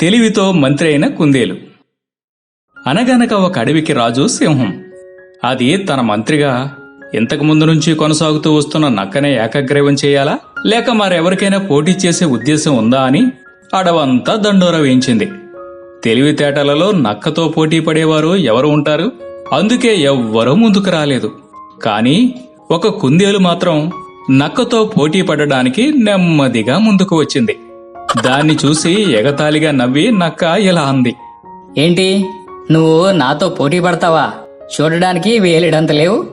తెలివితో మంత్రి అయిన కుందేలు. అనగనక ఒక అడవికి రాజు సింహం. అది తన మంత్రిగా ఇంతకు ముందు నుంచి కొనసాగుతూ వస్తున్న నక్కనే ఏకగ్రీవం చేయాలా? లేక మరెవరికైనా పోటీ చేసే ఉద్దేశం ఉందా? అని అడవంతా దండోర వేయించింది. తెలివితేటలలో నక్కతో పోటీ పడేవారు ఎవరు ఉంటారు? అందుకే ఎవ్వరూ ముందుకు రాలేదు. కానీ ఒక కుందేలు మాత్రం నక్కతో పోటీ పడడానికి నెమ్మదిగా ముందుకు వచ్చింది. దాన్ని చూసి ఎగతాళిగా నవ్వి నక్క ఇలా అంది. ఏంటి? నువ్వు నాతో పోటీ పడతావా? చూడడానికి వేలిడంత లేవు.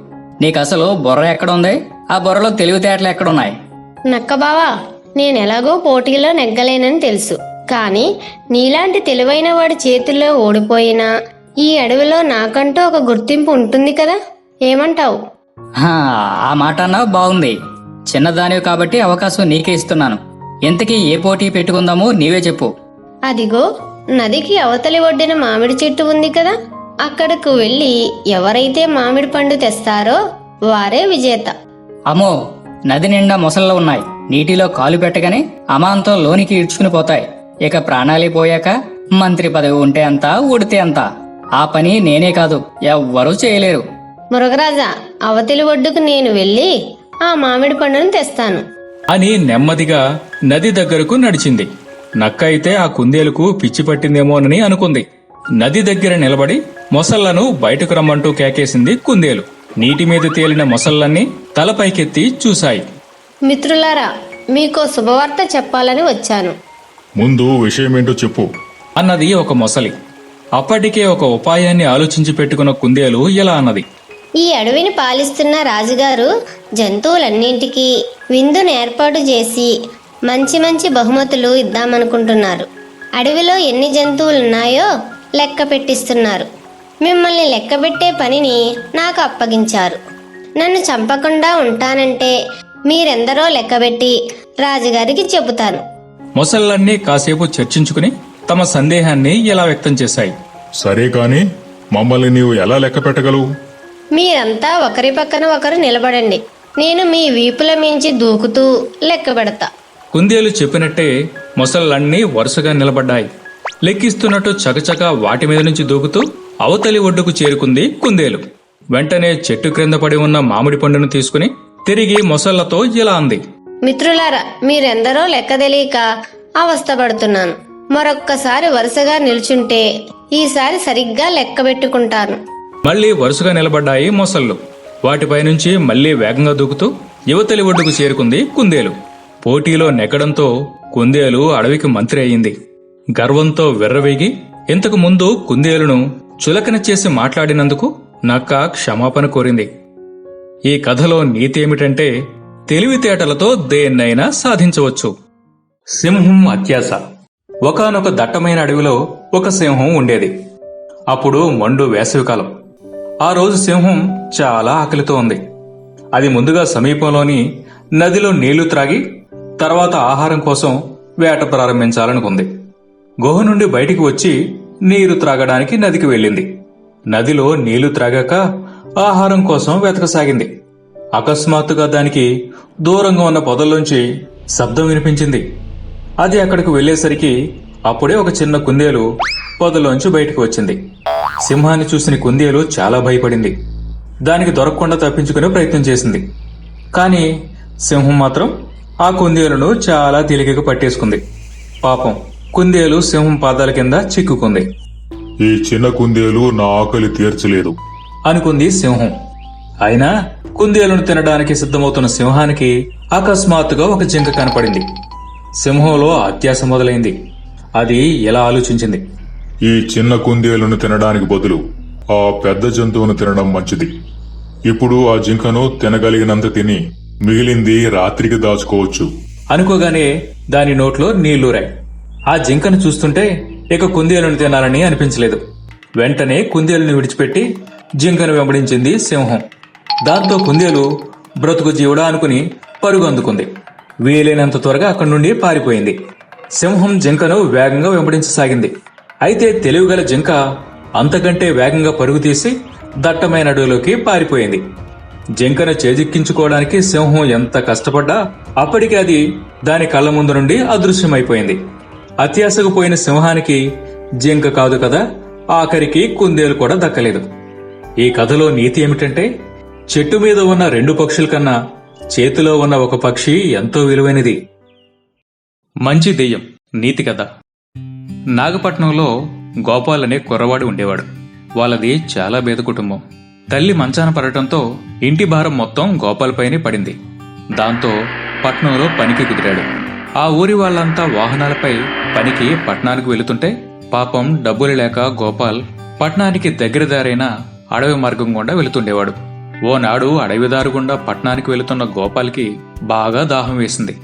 నీకు అసలు బుర్ర ఎక్కడుంది? ఆ బుర్రలో తెలివితేటలు ఎక్కడున్నాయి? నక్క బావా నేనెలాగో పోటీలో నెగ్గలేనని తెలుసు. కానీ నీలాంటి తెలివైన వాడి చేతుల్లో ఓడిపోయినా ఈ అడవిలో నాకంటూ ఒక గుర్తింపు ఉంటుంది కదా? ఏమంటావు? ఆ మాట అన్నా బాగుంది చిన్నదానివి కాబట్టి అవకాశం నీకే ఇస్తున్నాను. ఇంతకీ ఏ పోటీ పెట్టుకుందామో నీవే చెప్పు. అదిగో నదికి అవతలి ఒడ్డిన మామిడి చెట్టు ఉంది కదా అక్కడకు వెళ్ళి ఎవరైతే మామిడి పండు తెస్తారో వారే విజేత. అమ్మో నది నిండా మొసళ్ళు ఉన్నాయి. నీటిలో కాలు పెట్టగానే అమాంతం లోనికి ఈడ్చుకుని పోతాయి. ఇక ప్రాణాలే పోయాక మంత్రి పదవి ఉంటే అంత ఊడితే అంత. ఆ పని నేనే కాదు ఎవ్వరూ చేయలేరు. మురగరాజా అవతలి ఒడ్డుకు నేను వెళ్ళి ఆ మామిడి పండును తెస్తాను. అని నెమ్మదిగా నది దగ్గరకు నడిచింది. నక్క అయితే ఆ కుందేలుకు పిచ్చి పట్టిందేమోనని అనుకుంది. నది దగ్గర నిలబడి మొసళ్ళను బయటకు రమ్మంటూ కేకేసింది కుందేలు. నీటి మీద తేలిన మొసళ్ళన్నీ తలపైకెత్తి చూశాయి. మిత్రులారా మీకో శుభవార్త చెప్పాలని వచ్చాను. ముందు విషయమేంటో చెప్పు. అన్నది ఒక మొసలి. అప్పటికే ఒక ఉపాయాన్ని ఆలోచించి పెట్టుకున్న కుందేలు ఇలా అన్నది. ఈ అడవిని పాలిస్తున్న రాజుగారు జంతువులన్నింటికీ విందును ఏర్పాటు చేసి మంచి మంచి బహుమతులు ఇద్దామనుకుంటున్నారు. అడవిలో ఎన్ని జంతువులు ఉన్నాయో లెక్క పెట్టిస్తున్నారు. మిమ్మల్ని లెక్కబెట్టే పనిని నాకు అప్పగించారు. నన్ను చంపకుండా ఉంటానంటే మీరెందరో లెక్కబెట్టి రాజుగారికి చెబుతాను. మొసళ్ళన్నీ కాసేపు చర్చించుకుని తమ సందేహాన్ని ఇలా వ్యక్తం చేశాయి? సరే కాని మమ్మల్ని నీవు ఎలా లెక్క పెట్టగలవు? మీరంతా ఒకరి పక్కన ఒకరు నిలబడండి. నేను మీ వీపుల మించి దూకుతూ లెక్క పెడతా. కుందేలు చెప్పినట్టే మొసళ్ళన్నీ వరుసగా నిలబడ్డాయి. లెక్కిస్తున్నట్టు చకచక వాటి మీద నుంచి దూకుతూ అవతలి ఒడ్డుకు చేరుకుంది కుందేలు. వెంటనే చెట్టు క్రింద పడి ఉన్న మామిడి పండును తీసుకుని తిరిగి మొసళ్ళతో ఇలా అంది. మిత్రులారా మీరెందరో లెక్క తెలియక అవస్థపడుతున్నాను మరొక్కసారి వరుసగా నిల్చుంటే ఈసారి సరిగ్గా లెక్క పెట్టుకుంటాను. మళ్ళీ వరుసగా నిలబడ్డాయి మొసళ్ళు. వాటిపైనుంచి మళ్ళీ వేగంగా దూకుతూ యువతలి ఒడ్డుకు చేరుకుంది కుందేలు. పోటీలో నెగ్గడంతో కుందేలు అడవికి మంత్రి అయింది. గర్వంతో విర్రవేగి ఇంతకు ముందు కుందేలును చులకన చేసి మాట్లాడినందుకు నక్క క్షమాపణ కోరింది. ఈ కథలో నీతి ఏమిటంటే తెలివితేటలతో దేన్నైనా సాధించవచ్చు. సింహం అత్యాస. ఒకానొక దట్టమైన అడవిలో ఒక సింహం ఉండేది. అప్పుడు మండు వేసవికాలం. ఆ రోజు సింహం చాలా ఆకలితో ఉంది. అది ముందుగా సమీపంలోని నదిలో నీళ్ళు త్రాగి తర్వాత ఆహారం కోసం వేట ప్రారంభించాలనుకుంది. గుహ నుండి బయటికి వచ్చి నీరు త్రాగడానికి నదికి వెళ్ళింది. నదిలో నీళ్ళు త్రాగాక ఆహారం కోసం వెతకసాగింది. అకస్మాత్తుగా దానికి దూరంగా ఉన్న పొదల్లోంచి శబ్దం వినిపించింది. అది అక్కడికి వెళ్ళేసరికి అప్పుడే ఒక చిన్న కుందేలు పొదలోంచి బయటకు వచ్చింది. సింహాన్ని చూసిన కుందేలు చాలా భయపడింది. దానికి దొరకకుండా తప్పించుకునే ప్రయత్నం చేసింది. కానీ సింహం మాత్రం ఆ కుందేలును చాలా తేలికగా పట్టేసుకుంది. పాపం కుందేలు సింహం పాదాల కింద చిక్కుకుంది. ఈ చిన్న కుందేలు నా ఆకలి తీర్చలేదు. అనుకుంది సింహం. అయినా కుందేలును తినడానికి సిద్ధమవుతున్న సింహానికి అకస్మాత్తుగా ఒక జింక కనపడింది. సింహంలో అత్యాస మొదలైంది. అది ఎలా ఆలోచించింది? ఈ చిన్న కుందేలును తినడానికి బదులు ఆ పెద్ద జంతువును తినడం మంచిది. ఇప్పుడు ఆ జింకను తినగలిగినంత తిని మిగిలింది రాత్రికి దాచుకోవచ్చు. అనుకోగానే దాని నోట్లో నీళ్ళూరాయి. ఆ జింకను చూస్తుంటే ఇక కుందేలును తినాలని అనిపించలేదు. వెంటనే కుందేలుని విడిచిపెట్టి జింకను వెంబడించింది సింహం. దాంతో కుందేలు బ్రతుకు జీవుడా అనుకుని పరుగు అందుకుంది వీలైనంత త్వరగా అక్కడి నుండి పారిపోయింది. సింహం జింకను వేగంగా వెంబడించసాగింది. అయితే తెలివిగల జింక అంతకంటే వేగంగా పరుగు తీసి దట్టమైన అడవిలోకి పారిపోయింది. జింకను చేజిక్కించుకోవడానికి సింహం ఎంత కష్టపడ్డా అప్పటికి అది దాని కళ్ళ ముందు నుండి అదృశ్యమైపోయింది. అత్యాశకు పోయిన సింహానికి జింక కాదు కదా ఆఖరికి కుందేలు కూడా దక్కలేదు. ఈ కథలో నీతి ఏమిటంటే చెట్టు మీద ఉన్న రెండు పక్షుల కన్నా చేతిలో ఉన్న ఒక పక్షి ఎంతో విలువైనది. మంచి దెయ్యం నీతి కథ. నాగపట్నంలో గోపాల్ అనే కుర్రవాడు ఉండేవాడు. వాళ్ళది చాలా పేద కుటుంబం. తల్లి మంచాన పడటంతో ఇంటి భారం మొత్తం గోపాల్పైనే పడింది. దాంతో పట్నంలో పనికి కుదిరాడు. ఆ ఊరి వాళ్ళంతా వాహనాలపై పనికి పట్నానికి వెళుతుంటే పాపం డబ్బులు లేక గోపాల్ పట్నానికి దగ్గర దారైన అడవి మార్గం గుండా వెళుతుండేవాడు. ఓనాడు అడవిదారు గుండా పట్నానికి వెళుతున్న గోపాల్కి బాగా దాహం వేసింది.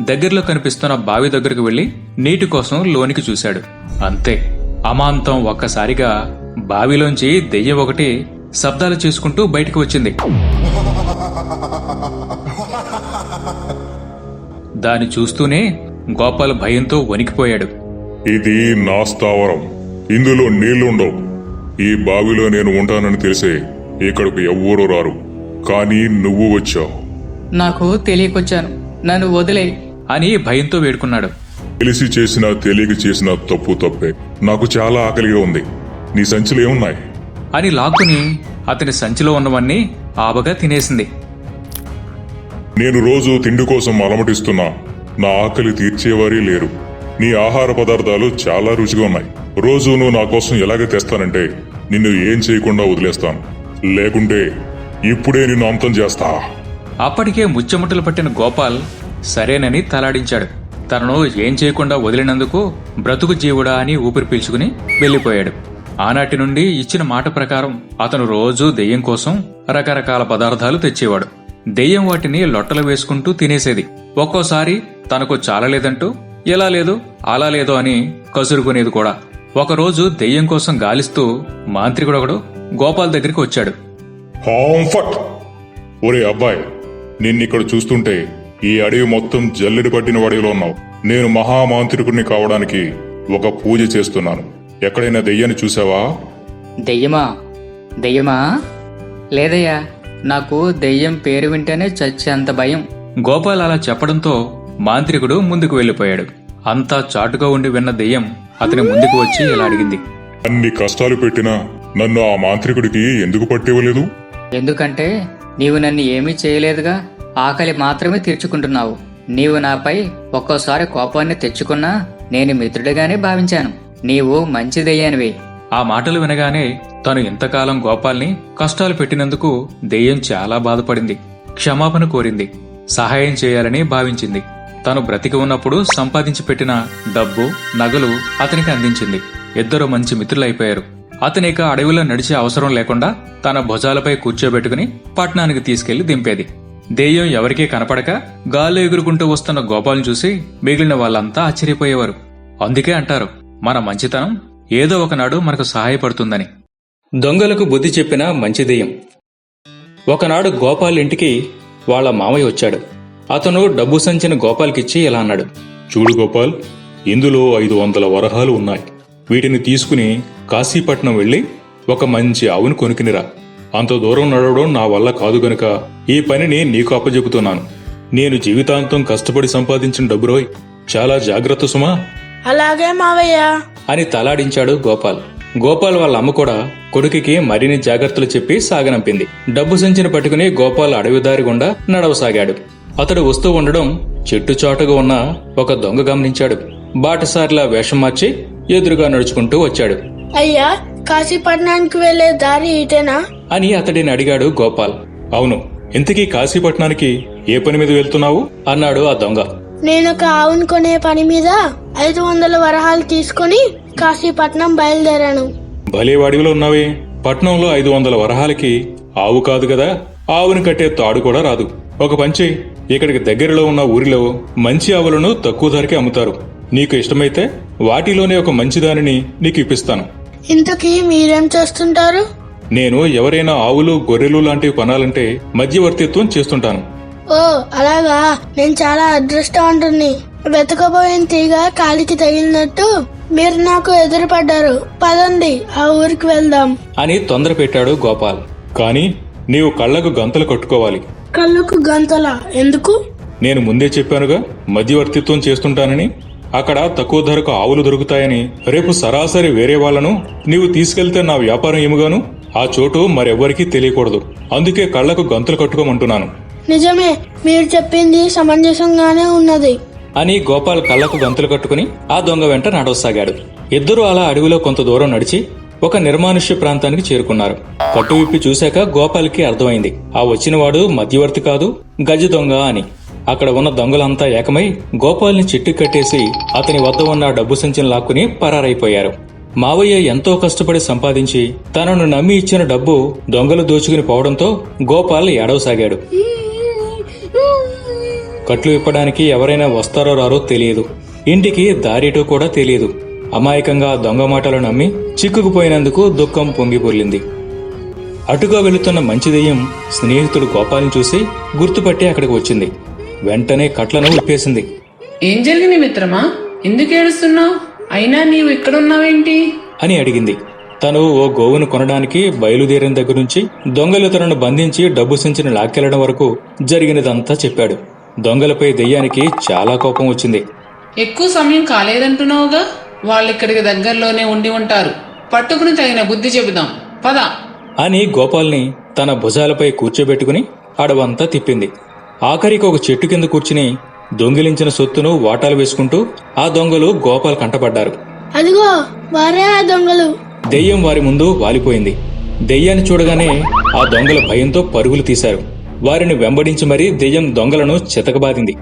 దగ్గరలో కనిపిస్తున్న బావి దగ్గరకు వెళ్ళి నీటి కోసం లోనికి చూశాడు. అంతే అమాంతం ఒక్కసారిగా బావిలోంచి దెయ్యం ఒకటి శబ్దాలు చేసుకుంటూ బయటికి వచ్చింది. దాన్ని చూస్తూనే గోపాల్ భయంతో వణికిపోయాడు. ఇది నా స్థావరం. ఇందులో నీళ్ళుండవు. ఈ బావిలో నేను ఉంటానని తెలిసే ఇక్కడకు ఎవ్వరూ రారు. కానీ నువ్వు వచ్చావు. నాకు తెలియకొచ్చాను. నన్ను వదిలే. అని భయంతో వేడుకున్నాడు. తెలిసి చేసిన తెలియక చేసిన తప్పు తప్పే. నాకు చాలా ఆకలిగా ఉంది. నీ సంచులు ఏమున్నాయి? అని లాక్కుని అతని సంచిలో ఉన్నవన్నీ ఆబగా తినేసింది. నేను రోజు తిండి కోసం అలమటిస్తున్నా. నా ఆకలి తీర్చేవారే లేరు. నీ ఆహార పదార్థాలు చాలా రుచిగా ఉన్నాయి. రోజు నువ్వు నా కోసం ఎలాగ తెస్తానంటే నిన్ను ఏం చేయకుండా వదిలేస్తాను. లేకుంటే ఇప్పుడే నిన్ను అంతం చేస్తా. అప్పటికే ముచ్చెముట్టలు పట్టిన గోపాల్ సరేనని తలాడించాడు. తనను ఏం చేయకుండా వదిలినందుకు బ్రతుకు జీవుడా అని ఊపిరి పీల్చుకుని వెళ్ళిపోయాడు. ఆనాటి నుండి ఇచ్చిన మాట ప్రకారం అతను రోజూ దెయ్యం కోసం రకరకాల పదార్థాలు తెచ్చేవాడు. దెయ్యం వాటిని లొట్టలు వేసుకుంటూ తినేసేది. ఒక్కోసారి తనకు చాలలేదంటూ ఎలా లేదు? అలా లేదు అని కసురుకునేది కూడా. ఒకరోజు దెయ్యం కోసం గాలిస్తూ మాంత్రికుడొకడు గోపాల్ దగ్గరికి వచ్చాడు. ఒరే అబ్బాయి నిన్నిక్కడ చూస్తుంటే ఈ అడవి మొత్తం జల్లెడి పట్టిన వాడిలో ఉన్నావు. నేను మహామాంత్రికుడిని కావడానికి ఒక పూజ చేస్తున్నాను. ఎక్కడైనా దెయ్యాన్ని చూసావా దెయ్యమా? దెయ్యమా? లేదయ్యా నాకు దెయ్యం పేరు వింటేనే చచ్చేంత భయం. గోపాల్ అలా చెప్పడంతో మాంత్రికుడు ముందుకు వెళ్ళిపోయాడు అంతా చాటుగా ఉండి విన్న దెయ్యం అతని ముందుకు వచ్చి ఇలా అడిగింది. అన్ని కష్టాలు పెట్టినా నన్ను ఆ మాంత్రికుడికి ఎందుకు పట్టివ్వలేదు? ఎందుకంటే నీవు నన్ను ఏమీ చేయలేదుగా? ఆకలి మాత్రమే తీర్చుకుంటున్నావు. నీవు నాపై ఒక్కోసారి కోపాన్ని తెచ్చుకున్నా నేను మిత్రుడిగానే భావించాను. నీవు మంచిదయ్యానివి. ఆ మాటలు వినగానే తను ఇంతకాలం గోపాల్ని కష్టాలు పెట్టినందుకు దెయ్యం చాలా బాధపడింది క్షమాపణ కోరింది సహాయం చేయాలని భావించింది. తను బ్రతికి ఉన్నప్పుడు సంపాదించి పెట్టిన డబ్బు నగలు అతనికి అందించింది. ఇద్దరు మంచి మిత్రులైపోయారు. అతనిక అడవిలో నడిచే అవసరం లేకుండా తన భుజాలపై కూర్చోబెట్టుకుని పట్నానికి తీసుకెళ్ళి దింపేది. దెయ్యం ఎవరికీ కనపడక గాల్లో ఎగురుకుంటూ వస్తున్న గోపాల్ని చూసి మిగిలిన వాళ్ళంతా ఆశ్చర్యపోయేవారు. అందుకే అంటారు మన మంచితనం ఏదో ఒకనాడు మనకు సహాయపడుతుందని. దొంగలకు బుద్ధి చెప్పిన మంచి దెయ్యం. ఒకనాడు గోపాల్ ఇంటికి వాళ్ళ మామయ్య వచ్చాడు. అతను డబ్బు సంచిన గోపాల్కిచ్చి ఇలా అన్నాడు. చూడు గోపాల్ ఇందులో ఐదు వందల వరహాలు ఉన్నాయి. వీటిని తీసుకుని కాశీపట్నం వెళ్ళి ఒక మంచి ఆవును కొనుక్కునిరా. అంత దూరం నడవడం నా వల్ల కాదు గనుక ఈ పనిని నీకు అప్పజెపుతున్నాను నేను జీవితాంతం కష్టపడి సంపాదించిన డబ్బు రోయ్. చాలా జాగ్రత్త సుమా. అలాగే మావయ్య. అని తలాడించాడు గోపాల్. గోపాల్ వాళ్ళ అమ్మ కూడా కొడుకుకి మరిన్ని జాగ్రత్తలు చెప్పి సాగనంపింది. డబ్బు సంచిని పట్టుకుని గోపాల్ అడవిదారి గుండా నడవసాగాడు. అతడు వస్తూ ఉండడం చెట్టు చాటుగా ఉన్న ఒక దొంగ గమనించాడు. బాటసారిలా వేషం మార్చి ఎదురుగా నడుచుకుంటూ వచ్చాడు. అయ్యా కాశీపట్నానికి వెళ్ళే దారి ఇటేనా? అని అతడిని అడిగాడు గోపాల్. అవును ఇంతకీ కాశీపట్నానికి ఏ పని మీద వెళ్తున్నావు? అన్నాడు ఆ దొంగ. నేను ఒక ఆవును కొనే పని మీద ఐదు వందల వరహాలు తీసుకుని కాశీపట్నం బయలుదేరాను. భలే వాడివిలో ఉన్నావే. పట్నంలో ఐదు వందల వరహాలకి ఆవు కాదు కదా? ఆవుని కట్టే తాడు కూడా రాదు. ఒక పంచి ఇక్కడికి దగ్గరలో ఉన్న ఊరిలో మంచి ఆవులను తక్కువ ధరకే అమ్ముతారు. నీకు ఇష్టమైతే వాటిలోనే ఒక మంచి దానిని నీకు ఇప్పిస్తాను. ఇంతకీ మీరేం చేస్తుంటారు? నేను ఎవరైనా ఆవులు గొర్రెలు లాంటివి కొనాలంటే మధ్యవర్తిత్వం చేస్తుంటాను. ఓ అలాగా. నేను చాలా అదృష్టవంతుణ్ణి. వెతకబోయిన తీగ కాలికి తగిలినట్టు మీరు నాకు ఎదురుపడ్డారు. పదండి ఆ ఊరికి వెళ్దాం. అని తొందర పెట్టాడు గోపాల్. కానీ నీవు కళ్ళకు గంతలు కట్టుకోవాలి. కళ్ళకు గంతల? ఎందుకు? నేను ముందే చెప్పానుగా మధ్యవర్తిత్వం చేస్తుంటానని. అక్కడ తక్కువ ధరకు ఆవులు దొరుకుతాయని రేపు సరాసరి వేరే వాళ్ళను నీవు తీసుకెళ్తే నా వ్యాపారం ఏముగాను? ఆ చోటు మరెవ్వరికీ తెలియకూడదు. అందుకే కళ్ళకు గంతులు కట్టుకోమంటున్నాను. నిజమే మీరు చెప్పింది సమంజసంగానే ఉన్నది. అని గోపాల్ కళ్ళకు గంతులు కట్టుకుని ఆ దొంగ వెంట నడవసాగాడు. ఇద్దరూ అలా అడవిలో కొంత దూరం నడిచి ఒక నిర్మానుష్య ప్రాంతానికి చేరుకున్నారు. కట్టు విప్పి చూశాక గోపాల్కి అర్థమైంది. ఆ వచ్చినవాడు మధ్యవర్తి కాదు గజ దొంగ అని. అక్కడ ఉన్న దొంగలంతా ఏకమై గోపాల్ని చెట్టు కట్టేసి అతని వద్ద ఉన్న డబ్బు సంచిని లాక్కుని పరారైపోయారు. మావయ్య ఎంతో కష్టపడి సంపాదించి తనను నమ్మి ఇచ్చిన డబ్బు దొంగలు దోచుకుని పోవడంతో గోపాల్ ఏడవసాగాడు. కట్లు ఇప్పడానికి ఎవరైనా వస్తారో రారో తెలియదు. ఇంటికి దారిటో కూడా తెలియదు. అమాయకంగా దొంగ మాటలు నమ్మి చిక్కుకుపోయినందుకు దుఃఖం పొంగిపొర్లింది అటుగా వెళుతున్న మంచి దెయ్యం స్నేహితుడు గోపాల్ని చూసి గుర్తుపట్టి అక్కడికి వచ్చింది. వెంటనే కట్లను విప్పేసింది. ఏం జరిగింది మిత్రమా? ఎందుకు ఏడుస్తున్నావు? అయినా నీవు ఇక్కడున్నావేంటి? అని అడిగింది. తను ఓ గోవును కొనడానికి బయలుదేరిన దగ్గర నుంచి దొంగలు తనను బంధించి డబ్బు సంచిని లాక్కెళ్ళడం వరకు జరిగినదంతా చెప్పాడు. దొంగలపై దెయ్యానికి చాలా కోపం వచ్చింది. ఎక్కువ సమయం కాలేదంటున్నావుగా? వాళ్ళిక్కడికి దగ్గరలోనే ఉండి ఉంటారు. పట్టుకుని తగిన బుద్ధి చెబుదాం. పద. అని గోపాల్ని తన భుజాలపై కూర్చోబెట్టుకుని అడవంతా తిప్పింది. ఆఖరికి ఒక చెట్టు కింద కూర్చుని దొంగిలించిన సొత్తును వాటాలు వేసుకుంటూ ఆ దొంగలు గోపాల్ కంటపడ్డారు అదిగో వారే ఆ దొంగలు దెయ్యం వారి ముందు వాలిపోయింది దెయ్యాన్ని చూడగానే ఆ దొంగల భయంతో పరుగులు తీశారు వారిని వెంబడించి మరీ దెయ్యం దొంగలను చితకబాదింది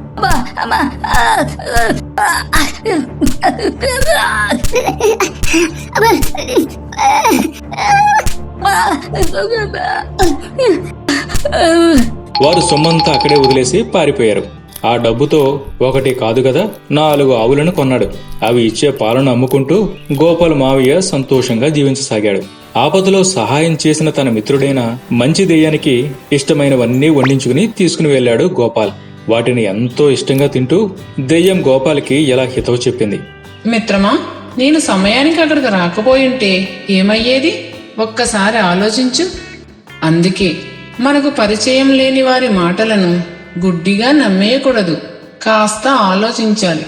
వారు సొమ్మంతా అక్కడే వదిలేసి పారిపోయారు. ఆ డబ్బుతో ఒకటి కాదు కదా నాలుగు ఆవులను కొన్నాడు. అవి ఇచ్చే పాలను అమ్ముకుంటూ గోపాల్ మావయ్య సంతోషంగా జీవించసాగాడు. ఆపదలో సహాయం చేసిన తన మిత్రుడైన మంచి దెయ్యానికి ఇష్టమైనవన్నీ వండించుకుని తీసుకుని వెళ్ళాడు గోపాల్. వాటిని ఎంతో ఇష్టంగా తింటూ దెయ్యం గోపాల్కి ఎలా హితవు చెప్పింది. మిత్రమా నేను సమయానికి అక్కడికి రాకపోయింటే ఏమయ్యేది? ఒక్కసారి ఆలోచించు. అందుకే మనకు పరిచయం లేని వారి మాటలను గుడ్డిగా నమ్మేయకూడదు. కాస్త ఆలోచించాలి.